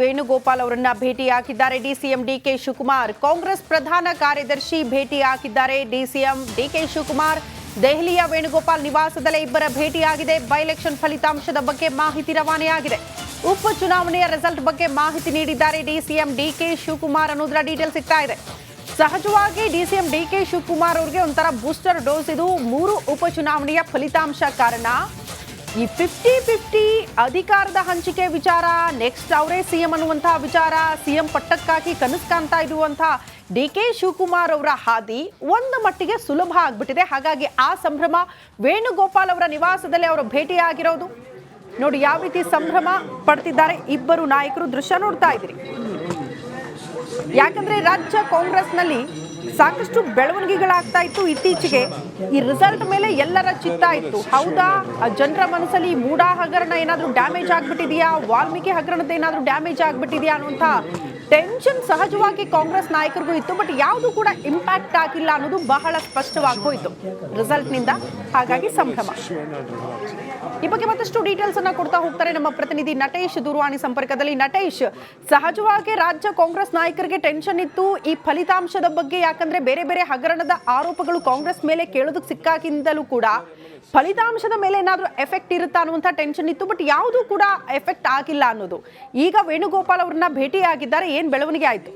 ವೇಣುಗೋಪಾಲ್ ಅವರನ್ನ ಭೇಟಿಯಾಗಿದ್ದಾರೆ. DCM DK Shivakumar, Congress ಪ್ರಧಾನ ಕಾರ್ಯದರ್ಶಿ ಭೇಟಿಯಾಗಿದ್ದಾರೆ. ಡಿಸಿಎಂ ಡಿಕೆ ಶಿವಕುಮಾರ್, ದೆಹಲಿಯ ವೇಣುಗೋಪಾಲ್ ನಿವಾಸದಲ್ಲೇ ಇಬ್ಬರ ಭೇಟಿಯಾಗಿದೆ. ಬೈ ಎಲೆಕ್ಷನ್ ಫಲಿತಾಂಶದ ಬಗ್ಗೆ ಮಾಹಿತಿ ರವಾನೆಯಾಗಿದೆ. ಉಪ ಚುನಾವಣೆಯ ರಿಸಲ್ಟ್ ಬಗ್ಗೆ ಮಾಹಿತಿ ನೀಡಿದ್ದಾರೆ ಡಿಸಿಎಂ ಡಿಕೆ ಶಿವಕುಮಾರ್ ಅನ್ನೋದರ ಡೀಟೇಲ್ ಸಿಗ್ತಾ ಇದೆ. ಸಹಜವಾಗಿ ಡಿಸಿಎಂ ಡಿಕೆ ಶಿವಕುಮಾರ್ ಅವ್ರಿಗೆ ಒಂಥರ ಬೂಸ್ಟರ್ ಡೋಸ್ ಇದು. ಮೂರು ಉಪಚುನಾವಣೆಯ ಫಲಿತಾಂಶ ಕಾರಣ. ಈ ಫಿಫ್ಟಿ ಫಿಫ್ಟಿ ಅಧಿಕಾರದ ಹಂಚಿಕೆ ವಿಚಾರ ನೆಕ್ಸ್ಟ್ ಅವರೇ ಸಿಎಂ ಅನ್ನುವಂತಹ ವಿಚಾರ, ಸಿಎಂ ಪಟ್ಟಕ್ಕಾಗಿ ಕನಸು ಕಾಣ್ತಾ ಇರುವಂತಹ ಡಿ ಕೆ ಶಿವಕುಮಾರ್ ಅವರ ಹಾದಿ ಒಂದು ಮಟ್ಟಿಗೆ ಸುಲಭ ಆಗ್ಬಿಟ್ಟಿದೆ. ಹಾಗಾಗಿ ಆ ಸಂಭ್ರಮ ವೇಣುಗೋಪಾಲ್ ಅವರ ನಿವಾಸದಲ್ಲಿ ಅವರು ಭೇಟಿಯಾಗಿರೋದು. ನೋಡಿ, ಯಾವ ರೀತಿ ಸಂಭ್ರಮ ಪಡ್ತಿದ್ದಾರೆ ಇಬ್ಬರು ನಾಯಕರು ದೃಶ್ಯ ನೋಡ್ತಾ ಇದ್ದೀರಿ. ಯಾಕಂದ್ರೆ ರಾಜ್ಯ ಕಾಂಗ್ರೆಸ್ನಲ್ಲಿ ಸಾಕಷ್ಟು ಬೆಳವಣಿಗೆಗಳಾಗ್ತಾ ಇತ್ತು ಇತ್ತೀಚೆಗೆ. ಈ ರಿಸಲ್ಟ್ ಮೇಲೆ ಎಲ್ಲರ ಚಿತ್ತ ಇತ್ತು. ಹೌದಾ? ಜನರ ಮನಸ್ಸಲ್ಲಿ ಮೂಡಾ ಹಗರಣ ಏನಾದರೂ ಡ್ಯಾಮೇಜ್ ಆಗ್ಬಿಟ್ಟಿದೆಯಾ? ವಾಲ್ಮೀಕಿ ಹಗರಣದ ಏನಾದರೂ ಡ್ಯಾಮೇಜ್ ಆಗ್ಬಿಟ್ಟಿದೆಯಾ ಅನ್ನುವಂಥ ಟೆನ್ಷನ್ ಸಹಜವಾಗಿ ಕಾಂಗ್ರೆಸ್ ನಾಯಕರಿಗೂ ಇತ್ತು ಬಟ್ ಯಾವುದು ಕೂಡ ಇಂಪ್ಯಾಕ್ಟ್ ಆಗಿಲ್ಲ ಅನ್ನೋದು ಬಹಳ ಸ್ಪಷ್ಟವಾಗಿ ಹೋಯಿತು. ರಿಸಲ್ಟ್ನಿಂದ ಹಾಗಾಗಿ ಸಂಭ್ರಮ. ಈ ಬಗ್ಗೆ ಮತ್ತಷ್ಟು ಡೀಟೇಲ್ಸ್ ಅನ್ನ ಕೊಡ್ತಾ ಹೋಗ್ತಾರೆ ನಮ್ಮ ಪ್ರತಿನಿಧಿ ನಟೇಶ್ ದೂರವಾಣಿ ಸಂಪರ್ಕದಲ್ಲಿ. ನಟೇಶ್, ಸಹಜವಾಗಿ ರಾಜ್ಯ ಕಾಂಗ್ರೆಸ್ ನಾಯಕರಿಗೆ ಟೆನ್ಷನ್ ಇತ್ತು. ಈ ಫಲಿತಾಂಶದ ಬಗ್ಗೆ ಯಾಕಂದ್ರೆ ಬೇರೆ ಬೇರೆ ಹಗರಣದ ಆರೋಪಗಳು ಕಾಂಗ್ರೆಸ್ ಮೇಲೆ ಕೇಳೋದಕ್ಕೆ ಸಿಕ್ಕಾಗಿಂದಲೂ ಕೂಡ ಫಲಿತಾಂಶದ ಮೇಲೆ ಏನಾದರೂ ಎಫೆಕ್ಟ್ ಇರುತ್ತಾ ಅನ್ನುವಂಥ ಟೆನ್ಷನ್ ಇತ್ತು. ಬಟ್ ಯಾವುದೂ ಕೂಡ ಎಫೆಕ್ಟ್ ಆಗಿಲ್ಲ ಅನ್ನೋದು. ಈಗ ವೇಣುಗೋಪಾಲ್ ಅವ್ರನ್ನ ಭೇಟಿಯಾಗಿದ್ದಾರೆ. ಏನು ಬೆಳವಣಿಗೆ ಆಯ್ತು?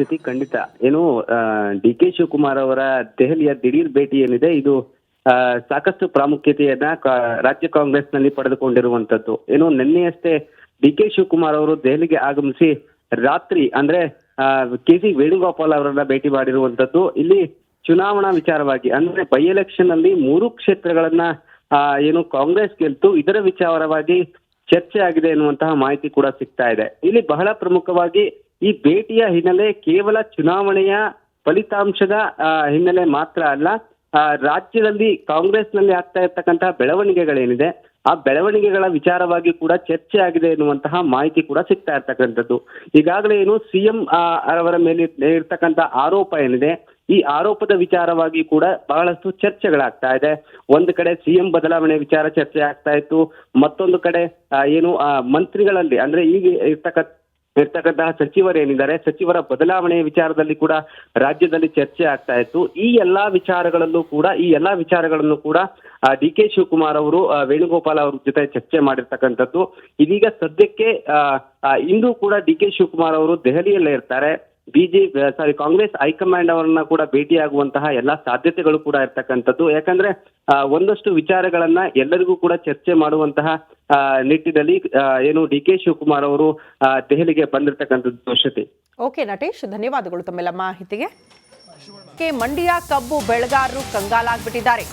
ಸ್ಥಿತಿ ಖಂಡಿತ. ಏನು ಡಿ ಕೆ ಶಿವಕುಮಾರ್ ಅವರ ದೆಹಲಿಯ ದಿಢೀರ್ ಭೇಟಿ ಏನಿದೆ, ಇದು ಸಾಕಷ್ಟು ಪ್ರಾಮುಖ್ಯತೆಯನ್ನ ರಾಜ್ಯ ಕಾಂಗ್ರೆಸ್ನಲ್ಲಿ ಪಡೆದುಕೊಂಡಿರುವಂತದ್ದು. ಏನು, ನಿನ್ನೆಯಷ್ಟೇ ಡಿ ಕೆ ಶಿವಕುಮಾರ್ ಅವರು ದೆಹಲಿಗೆ ಆಗಮಿಸಿ ರಾತ್ರಿ, ಅಂದ್ರೆ ಕೆ ಸಿ ವೇಣುಗೋಪಾಲ್ ಅವರನ್ನ ಭೇಟಿ ಮಾಡಿರುವಂತದ್ದು. ಇಲ್ಲಿ ಚುನಾವಣಾ ವಿಚಾರವಾಗಿ, ಅಂದ್ರೆ, ಬೈ ಎಲೆಕ್ಷನ್ ಅಲ್ಲಿ ಮೂರು ಕ್ಷೇತ್ರಗಳನ್ನ ಏನು, ಕಾಂಗ್ರೆಸ್ ಗೆಲ್ತು, ಇದರ ವಿಚಾರವಾಗಿ ಚರ್ಚೆ ಆಗಿದೆ ಎನ್ನುವಂತಹ ಮಾಹಿತಿ ಕೂಡ ಸಿಗ್ತಾ ಇದೆ. ಇಲ್ಲಿ ಬಹಳ ಪ್ರಮುಖವಾಗಿ ಈ ಭೇಟಿಯ ಹಿನ್ನೆಲೆ ಕೇವಲ ಚುನಾವಣೆಯ ಫಲಿತಾಂಶದ ಹಿನ್ನೆಲೆ ಮಾತ್ರ ಅಲ್ಲ ರಾಜ್ಯದಲ್ಲಿ ಕಾಂಗ್ರೆಸ್ನಲ್ಲಿ ಆಗ್ತಾ ಇರ್ತಕ್ಕಂತಹ ಬೆಳವಣಿಗೆಗಳೇನಿದೆ, ಆ ಬೆಳವಣಿಗೆಗಳ ವಿಚಾರವಾಗಿ ಕೂಡ ಚರ್ಚೆ ಆಗಿದೆ ಎನ್ನುವಂತಹ ಮಾಹಿತಿ ಕೂಡ ಸಿಗ್ತಾ ಇರ್ತಕ್ಕಂಥದ್ದು. ಈಗಾಗಲೇ ಏನು ಸಿಎಂ ಅವರ ಮೇಲೆ ಇರ್ತಕ್ಕಂಥ ಆರೋಪ ಏನಿದೆ, ಈ ಆರೋಪದ ವಿಚಾರವಾಗಿ ಕೂಡ ಬಹಳಷ್ಟು ಚರ್ಚೆಗಳಾಗ್ತಾ ಇದೆ. ಒಂದು ಕಡೆ ಸಿಎಂ ಬದಲಾವಣೆ ವಿಚಾರ ಚರ್ಚೆ ಆಗ್ತಾ ಇತ್ತು, ಮತ್ತೊಂದು ಕಡೆ ಏನು ಮಂತ್ರಿಗಳಲ್ಲಿ, ಅಂದ್ರೆ ಈಗ ಇರ್ತಕ್ಕಂಥ ಇರ್ತಕ್ಕಂತಹ ಸಚಿವರೇನಿದ್ದಾರೆ ಸಚಿವರ ಬದಲಾವಣೆ ವಿಚಾರದಲ್ಲಿ ಕೂಡ ರಾಜ್ಯದಲ್ಲಿ ಚರ್ಚೆ ಆಗ್ತಾ ಇತ್ತು. ಈ ಎಲ್ಲಾ ವಿಚಾರಗಳಲ್ಲೂ ಕೂಡ, ಈ ಎಲ್ಲಾ ವಿಚಾರಗಳನ್ನು ಕೂಡ ಡಿ ಕೆ ಶಿವಕುಮಾರ್ ಅವರು ವೇಣುಗೋಪಾಲ್ ಅವ್ರ ಜೊತೆ ಚರ್ಚೆ ಮಾಡಿರ್ತಕ್ಕಂಥದ್ದು. ಇದೀಗ ಸದ್ಯಕ್ಕೆ ಇಂದು ಕೂಡ ಡಿ ಕೆ ಶಿವಕುಮಾರ್ ಅವರು ದೆಹಲಿಯಲ್ಲೇ ಇರ್ತಾರೆ. ಬಿಜೆ ಸಾರಿ ಕಾಂಗ್ರೆಸ್ ಹೈಕಮಾಂಡ್ ಅವರನ್ನ ಕೂಡ ಭೇಟಿಯಾಗುವಂತಹ ಎಲ್ಲಾ ಸಾಧ್ಯತೆಗಳು ಕೂಡ ಇರ್ತಕ್ಕಂಥದ್ದು. ಯಾಕಂದ್ರೆ ಒಂದಷ್ಟು ವಿಚಾರಗಳನ್ನ ಎಲ್ಲರಿಗೂ ಕೂಡ ಚರ್ಚೆ ಮಾಡುವಂತಹ ನಿಟ್ಟಿನಲ್ಲಿ ಏನು ಡಿ ಕೆ ಶಿವಕುಮಾರ್ ಅವರು ದೆಹಲಿಗೆ ಬಂದಿರತಕ್ಕಂಥದ್ದು ಶ್ರುತಿ ಓಕೆ ನಟೇಶ್, ಧನ್ಯವಾದಗಳು ತಮ್ಮೆಲ್ಲ ಮಾಹಿತಿಗೆ. ಮಂಡ್ಯ ಕಬ್ಬು ಬೆಳೆಗಾರರು ಕಂಗಾಲಾಗ್ಬಿಟ್ಟಿದ್ದಾರೆ.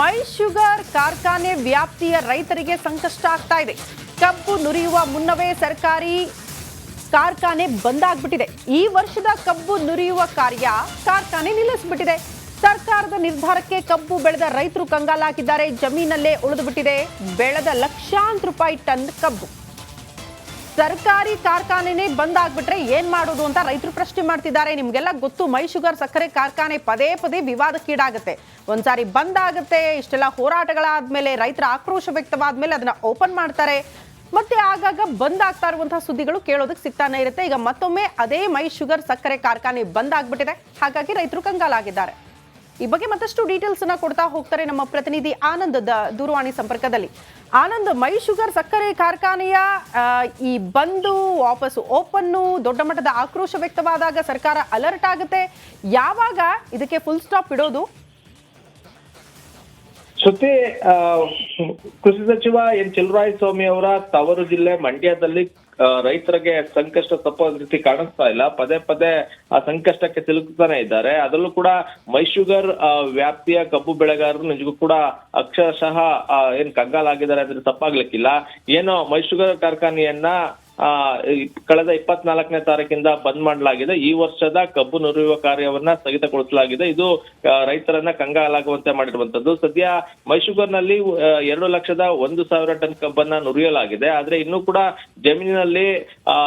ಮೈ ಶುಗರ್ ಕಾರ್ಖಾನೆ ವ್ಯಾಪ್ತಿಯ ರೈತರಿಗೆ ಸಂಕಷ್ಟ ಆಗ್ತಾ ಇದೆ. ಕಬ್ಬು ನುರಿಯುವ ಮುನ್ನವೇ ಸರ್ಕಾರಿ ಕಾರ್ಖಾನೆ ಬಂದ್ ಆಗ್ಬಿಟ್ಟಿದೆ. ಈ ವರ್ಷದ ಕಬ್ಬು ನುರಿಯುವ ಕಾರ್ಯ ಕಾರ್ಖಾನೆ ನಿಲ್ಲಿಸ್ಬಿಟ್ಟಿದೆ. ಸರ್ಕಾರದ ನಿರ್ಧಾರಕ್ಕೆ ಕಬ್ಬು ಬೆಳೆದ ರೈತರು ಕಂಗಾಲಾಗಿದ್ದಾರೆ. ಜಮೀನಲ್ಲೇ ಉಳಿದುಬಿಟ್ಟಿದೆ. ಬೆಳೆದ ಲಕ್ಷಾಂತರ ರೂಪಾಯಿ ಟನ್ ಕಬ್ಬು. ಸರ್ಕಾರಿ ಕಾರ್ಖಾನೆನೇ ಬಂದ್ ಆಗ್ಬಿಟ್ರೆ ಏನ್ ಮಾಡೋದು ಅಂತ ರೈತರು ಪ್ರಶ್ನೆ ಮಾಡ್ತಿದ್ದಾರೆ. ನಿಮ್ಗೆಲ್ಲ ಗೊತ್ತು ಮೈ ಶುಗರ್ ಸಕ್ಕರೆ ಕಾರ್ಖಾನೆ ಪದೇ ಪದೇ ವಿವಾದಕ್ಕೀಡಾಗುತ್ತೆ. ಒಂದ್ಸಾರಿ ಬಂದ್ ಆಗುತ್ತೆ. ಇಷ್ಟೆಲ್ಲ ಹೋರಾಟಗಳಾದ್ಮೇಲೆ, ರೈತರ ಆಕ್ರೋಶ ವ್ಯಕ್ತವಾದ್ಮೇಲೆ ಅದನ್ನ ಓಪನ್ ಮಾಡ್ತಾರೆ. ಮತ್ತೆ ಆಗಾಗ ಬಂದ್ ಆಗ್ತಾ ಇರುವಂತಹ ಸುದ್ದಿಗಳು ಕೇಳೋದಕ್ಕೆ ಸಿಗ್ತಾನೆ ಇರುತ್ತೆ. ಈಗ ಮತ್ತೊಮ್ಮೆ ಅದೇ ಮೈ ಶುಗರ್ ಸಕ್ಕರೆ ಕಾರ್ಖಾನೆ ಬಂದ್ ಆಗ್ಬಿಟ್ಟಿದೆ. ಹಾಗಾಗಿ ರೈತರು ಕಂಗಾಲಾಗಿದ್ದಾರೆ. ಈ ಬಗ್ಗೆ ಮತ್ತಷ್ಟು ಡೀಟೇಲ್ಸ್ ಅನ್ನ ಕೊಡ್ತಾ ಹೋಗ್ತಾರೆ ನಮ್ಮ ಪ್ರತಿನಿಧಿ ಆನಂದ್ ದೂರವಾಣಿ ಸಂಪರ್ಕದಲ್ಲಿ. ಆನಂದ್, ಮೈ ಶುಗರ್ ಸಕ್ಕರೆ ಕಾರ್ಖಾನೆಯ ಈ ಬಂದು ವಾಪಸ್ ಓಪನ್ನು, ದೊಡ್ಡ ಮಟ್ಟದ ಆಕ್ರೋಶ ವ್ಯಕ್ತವಾದಾಗ ಸರ್ಕಾರ ಅಲರ್ಟ್ ಆಗುತ್ತೆ. ಯಾವಾಗ ಇದಕ್ಕೆ ಫುಲ್ ಸ್ಟಾಪ್ ಇಡೋದು? ಶ್ರುತಿ ಕೃಷಿ ಸಚಿವ ಎನ್. ಸ್ವಾಮಿ ಅವರ ತವರು ಜಿಲ್ಲೆ ಮಂಡ್ಯದಲ್ಲಿ ರೈತರಿಗೆ ಸಂಕಷ್ಟ ತಪ್ಪೋ ರೀತಿ ಕಾಣಿಸ್ತಾ ಇಲ್ಲ. ಪದೇ ಪದೇ ಆ ಸಂಕಷ್ಟಕ್ಕೆ ಸಿಲುಕ್ತಾನೆ ಇದ್ದಾರೆ. ಅದರಲ್ಲೂ ಕೂಡ ಮೈಶುಗರ್ ವ್ಯಾಪ್ತಿಯ ಕಬ್ಬು ಬೆಳೆಗಾರರು ನಿಜಕ್ಕೂ ಕೂಡ ಅಕ್ಷರಶಃ ಏನ್ ಕಂಗಾಲಾಗಿದ್ದಾರೆ ಅಂದ್ರೆ ತಪ್ಪಾಗ್ಲಿಕ್ಕಿಲ್ಲ. ಏನೋ ಮೈಶುಗರ್ ಕಾರ್ಖಾನೆಯನ್ನ ಕಳೆದ ಇಪ್ಪತ್ನಾಲ್ಕನೇ ತಾರೀಕಿಂದ ಬಂದ್ ಮಾಡಲಾಗಿದೆ. ಈ ವರ್ಷದ ಕಬ್ಬು ನುರಿಯುವ ಕಾರ್ಯವನ್ನ ಸ್ಥಗಿತಗೊಳಿಸಲಾಗಿದೆ. ಇದು ಆ, ರೈತರನ್ನ ಕಂಗಾಲಾಗುವಂತೆ ಮಾಡಿರುವಂತದ್ದು. ಸದ್ಯ ಮೈಸೂರಿನಲ್ಲಿ ಎರಡು ಲಕ್ಷದ ಒಂದು ಸಾವಿರ ಟನ್ ಕಬ್ಬನ್ನ ನುರಿಯಲಾಗಿದೆ. ಆದ್ರೆ ಇನ್ನೂ ಕೂಡ ಜಮೀನಿನಲ್ಲಿ ಆ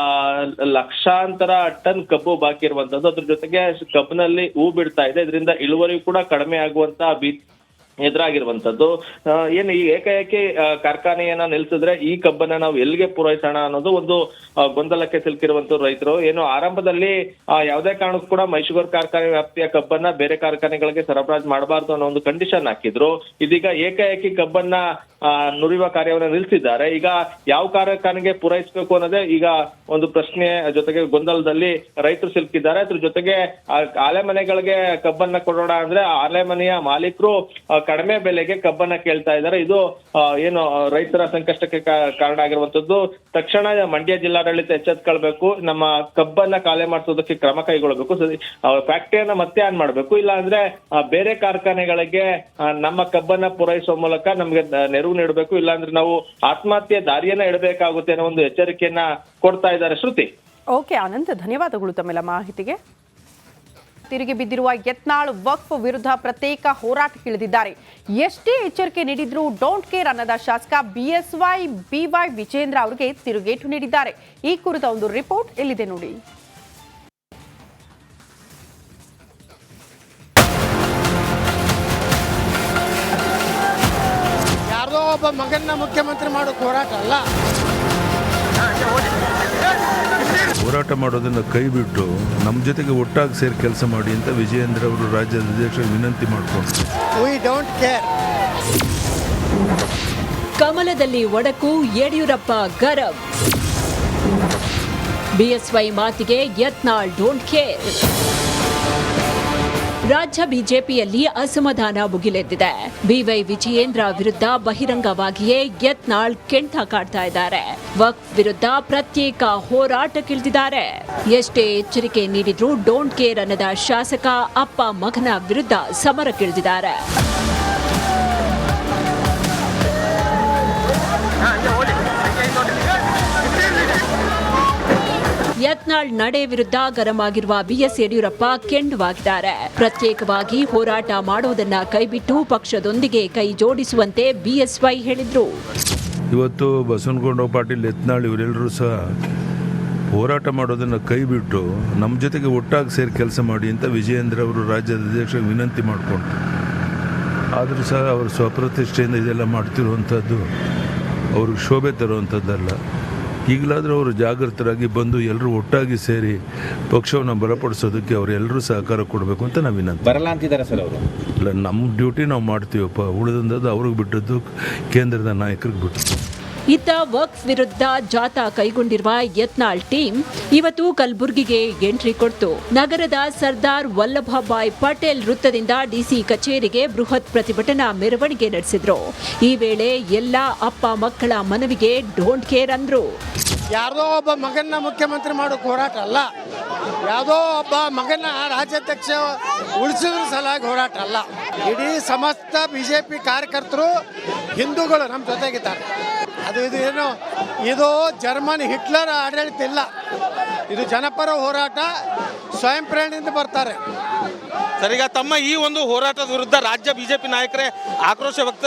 ಲಕ್ಷಾಂತರ ಟನ್ ಕಬ್ಬು ಬಾಕಿ ಇರುವಂತದ್ದು. ಅದ್ರ ಜೊತೆಗೆ ಕಬ್ಬಿನಲ್ಲಿ ಹೂ ಬಿಡ್ತಾ ಇದೆ. ಇದರಿಂದ ಇಳುವರಿ ಕೂಡ ಕಡಿಮೆ ಆಗುವಂತ ಆ, ಏನು ಈ ಏಕಾಏಕಿ ಕಾರ್ಖಾನೆಯನ್ನ ನಿಲ್ಸಿದ್ರೆ ಈ ಕಬ್ಬನ್ನ ನಾವು ಎಲ್ಲಿಗೆ ಪೂರೈಸೋಣ ಅನ್ನೋದು ಒಂದು ಗೊಂದಲಕ್ಕೆ ಸಿಲುಕಿರುವಂತ ರೈತರು. ಏನು ಆರಂಭದಲ್ಲಿ ಯಾವುದೇ ಕಾರಣಕ್ಕೂ ಕೂಡ ಮೈಸೂರು ಕಾರ್ಖಾನೆ ವ್ಯಾಪ್ತಿಯ ಕಬ್ಬನ್ನ ಬೇರೆ ಕಾರ್ಖಾನೆಗಳಿಗೆ ಸರಬರಾಜು ಮಾಡಬಾರ್ದು ಅನ್ನೋ ಒಂದು ಕಂಡೀಷನ್ ಹಾಕಿದ್ರು. ಇದೀಗ ಏಕಾಏಕಿ ಕಬ್ಬನ್ನ ನುರಿಯುವ ಕಾರ್ಯವನ್ನ ನಿಲ್ಸಿದ್ದಾರೆ. ಈಗ ಯಾವ ಕಾರ್ಖಾನೆಗೆ ಪೂರೈಸಬೇಕು ಅನ್ನೋದೇ ಈಗ ಒಂದು ಪ್ರಶ್ನೆ ಜೊತೆಗೆ ಗೊಂದಲದಲ್ಲಿ ರೈತರು ಸಿಲುಕಿದ್ದಾರೆ. ಅದ್ರ ಜೊತೆಗೆ ಆ ಆಲೆ ಮನೆಗಳಿಗೆ ಕಬ್ಬನ್ನ ಕೊಡೋಣ ಅಂದ್ರೆ ಆ ಆಲೆ ಮನೆಯ ಮಾಲೀಕರು ಕಡಿಮೆ ಬೆಲೆಗೆ ಕಬ್ಬನ್ನ ಕೇಳ್ತಾ ಇದ್ದಾರೆ. ಇದು ಏನು, ರೈತರ ಸಂಕಷ್ಟಕ್ಕೆ ಕಾರಣ ಆಗಿರುವಂತದ್ದು ತಕ್ಷಣ ಮಂಡ್ಯ ಜಿಲ್ಲಾಡಳಿತ ಎಚ್ಚೆತ್ಕೊಳ್ಬೇಕು. ನಮ್ಮ ಕಬ್ಬನ್ನ ಕಾಲೆ ಮಾಡಿಸೋದಕ್ಕೆ ಕ್ರಮ ಕೈಗೊಳ್ಳಬೇಕು. ಫ್ಯಾಕ್ಟರಿಯನ್ನ ಮತ್ತೆ ಆನ್ ಮಾಡಬೇಕು. ಇಲ್ಲ ಅಂದ್ರೆ ಬೇರೆ ಕಾರ್ಖಾನೆಗಳಿಗೆ ನಮ್ಮ ಕಬ್ಬನ್ನ ಪೂರೈಸುವ ಮೂಲಕ ನಮ್ಗೆ ನೆರವು ನೀಡಬೇಕು. ಇಲ್ಲಾಂದ್ರೆ ನಾವು ಆತ್ಮಹತ್ಯೆ ದಾರಿಯನ್ನ ಇಡಬೇಕಾಗುತ್ತೆ ಅನ್ನೋ ಒಂದು ಎಚ್ಚರಿಕೆಯನ್ನ ಕೊಡ್ತಾ ಇದ್ದಾರೆ ಶ್ರುತಿ. ಓಕೆ, ಅನಂತ. ಧನ್ಯವಾದಗಳು ತಮ್ಮೆಲ್ಲ ಮಾಹಿತಿಗೆ. ತಿರುಗಿ ಬಿದ್ದಿರುವ ಯತ್ನಾಳ್ ವಕ್ಫ್ ವಿರುದ್ಧ ಪ್ರತ್ಯೇಕ ಹೋರಾಟಕ್ಕಿಳಿದಿದ್ದಾರೆ ಎಷ್ಟೇ ಎಚ್ಚರಿಕೆ ನೀಡಿದ್ರೂ ಡೋಂಟ್ ಕೇರ್ ಅನ್ನದ ಶಾಸಕ ಬಿಎಸ್ವೈ ಬಿವೈ ವಿಜೇಂದ್ರ ಅವರಿಗೆ ತಿರುಗೇಟು ನೀಡಿದ್ದಾರೆ. ಈ ಕುರಿತ ಒಂದು ರಿಪೋರ್ಟ್ ಎಲ್ಲಿದೆ ನೋಡಿ. ಒಬ್ಬ ಮಗನ್ನ ಮುಖ್ಯಮಂತ್ರಿ ಮಾಡೋಕೆ ಹೋರಾಟ ಅಲ್ಲ. ಹೋರಾಟ ಮಾಡೋದನ್ನು ಕೈ ಬಿಟ್ಟು ನಮ್ಮ ಜೊತೆಗೆ ಒಟ್ಟಾಗಿ ಸೇರಿ ಕೆಲಸ ಮಾಡಿ ಅಂತ ವಿಜಯೇಂದ್ರ ಅವರು ರಾಜ್ಯ ಅಧ್ಯಕ್ಷರು ವಿನಂತಿ ಮಾಡಿಕೊಂಡು. ವಿ ಡೋಂಟ್ ಕೇರ್ ಕಮಲದಲ್ಲಿ ಒಡಕು ಯಡಿಯೂರಪ್ಪ ಗರಂ. ಬಿಎಸ್ವೈ ಮಾತಿಗೆ ಯತ್ನಾಳ್ ಡೋಂಟ್ ಕೇರ್ ರಾಜ್ಯ ಬಿಜೆಪಿಯಲ್ಲಿ ಅಸಮಾಧಾನ ಮುಗಿಲೆದ್ದಿದೆ ಬಿವೈ ವಿಜಯೇಂದ್ರ ವಿರುದ್ಧ ಬಹಿರಂಗವಾಗಿಯೇ ಯತ್ನಾಳ್ ಕೆಂಟ ಕಾಡ್ತಾ ಇದ್ದಾರೆ. ವಕ್ಫ್ ವಿರುದ್ಧ ಪ್ರತ್ಯೇಕ ಹೋರಾಟಕ್ಕಿಳಿದಿದ್ದಾರೆ. ಎಷ್ಟೇ ಎಚ್ಚರಿಕೆ ನೀಡಿದ್ರೂ ಡೋಂಟ್ ಕೇರ್ ಅನ್ನದ ಶಾಸಕ ಅಪ್ಪ ಮಗನ ವಿರುದ್ಧ ಸಮರಕ್ಕಿಳಿದಿದ್ದಾರೆ. ಯತ್ನಾಳ್ ನಡೆ ವಿರುದ್ಧ ಗರಂ ಆಗಿರುವ ಬಿಎಸ್ ಯಡಿಯೂರಪ್ಪ ಕೆಂಡುವಾಗಿದ್ದಾರೆ. ಪ್ರತ್ಯೇಕವಾಗಿ ಹೋರಾಟ ಮಾಡೋದನ್ನ ಕೈಬಿಟ್ಟು ಪಕ್ಷದೊಂದಿಗೆ ಕೈ ಜೋಡಿಸುವಂತೆ ಬಿಎಸ್ವೈ ಹೇಳಿದ್ರು. ಇವತ್ತು ಬಸವನಗೌಡ ಪಾಟೀಲ್, ಯತ್ನಾಳ್ ಇವರೆಲ್ಲರೂ ಸಹ ಹೋರಾಟ ಮಾಡೋದನ್ನು ಕೈಬಿಟ್ಟು ನಮ್ಮ ಜೊತೆಗೆ ಒಟ್ಟಾಗಿ ಸೇರಿ ಕೆಲಸ ಮಾಡಿ ಅಂತ ವಿಜಯೇಂದ್ರ ಅವರು ರಾಜ್ಯದ ಅಧ್ಯಕ್ಷರಿಗೆ ವಿನಂತಿ ಮಾಡಿಕೊಂಡ್ರು. ಆದರೂ ಸಹ ಅವರು ಸ್ವಪ್ರತಿಷ್ಠೆಯಿಂದ ಇದೆಲ್ಲ ಮಾಡ್ತಿರುವಂಥದ್ದು ಅವ್ರಿಗೆ ಶೋಭೆ ತರುವಂಥದ್ದಲ್ಲ ಈಗಲಾದರೂ ಅವರು ಜಾಗೃತರಾಗಿ ಬಂದು ಎಲ್ಲರೂ ಒಟ್ಟಾಗಿ ಸೇರಿ ಪಕ್ಷವನ್ನು ಬಲಪಡಿಸೋದಕ್ಕೆ ಅವರೆಲ್ಲರೂ ಸಹಕಾರ ಕೊಡಬೇಕು ಅಂತ ನಾವು ವಿನಂತಿ. ಬರಲ್ಲ ಅಂತಿದ್ದಾರೆ ಸರ್ ಅವರು? ಇಲ್ಲ ನಮ್ಮ ಡ್ಯೂಟಿ ನಾವು ಮಾಡ್ತೀವಪ್ಪ. ಉಳಿದಂಥದ್ದು ಅವ್ರಿಗೆ ಬಿಟ್ಟದ್ದು ಕೇಂದ್ರದ ನಾಯಕರಿಗೆ ಬಿಟ್ಟು ಇತ್ತ ವಕ್ಫ್ ವಿರುದ್ಧ ಜಾಥಾ ಕೈಗೊಂಡಿರುವ ಯತ್ನಾಳ್ ಟೀಮ್ ಇವತ್ತು ಕಲಬುರಗಿಗೆ ಎಂಟ್ರಿ ಕೊಡ್ತು. ನಗರದ ಸರ್ದಾರ್ ವಲ್ಲಭಭಾಯ್ ಪಟೇಲ್ ವೃತ್ತದಿಂದ ಡಿಸಿ ಕಚೇರಿಗೆ ಬೃಹತ್ ಪ್ರತಿಭಟನಾ ಮೆರವಣಿಗೆ ನಡೆಸಿದ್ರು. ಈ ವೇಳೆ ಎಲ್ಲ ಅಪ್ಪ ಮಕ್ಕಳ ಮನವಿಗೆ ಡೋಂಟ್ ಕೇರ್ ಅಂದ್ರು. ಯಾರ್ದೋ ಒಬ್ಬ ಮಗನ್ನ ಮುಖ್ಯಮಂತ್ರಿ ಮಾಡೋ ಹೋರಾಟ ಅಲ್ಲ. ಯಾವುದೋ ಒಬ್ಬ ಮಗನ ರಾಜ್ಯಾಧ್ಯಕ್ಷ ಉಳಿಸಿದ್ರ ಸಲಾಗಿ ಹೋರಾಟ ಅಲ್ಲ. ಇಡೀ ಸಮಸ್ತ ಬಿ ಜೆ ಪಿ ಕಾರ್ಯಕರ್ತರು ಹಿಂದೂಗಳು ನಮ್ಮ ಜೊತೆಗಿದ್ದಾರೆ. ಅದು ಇದು ಏನು? ಇದು ಜರ್ಮನ್ ಹಿಟ್ಲರ್ ಆಡಳಿತ ಇಲ್ಲ ಇದು ಜನಪರ ಹೋರಾಟ, ಸ್ವಯಂ ಪ್ರೇರಣೆಯಿಂದ ಬರ್ತಾರೆ. ಸರಿಗ, ತಮ್ಮ ಈ ಒಂದು ಹೋರಾಟದ ವಿರುದ್ಧ ರಾಜ್ಯ ಬಿಜೆಪಿ ನಾಯಕರೇ ಆಕ್ರೋಶ ವ್ಯಕ್ತ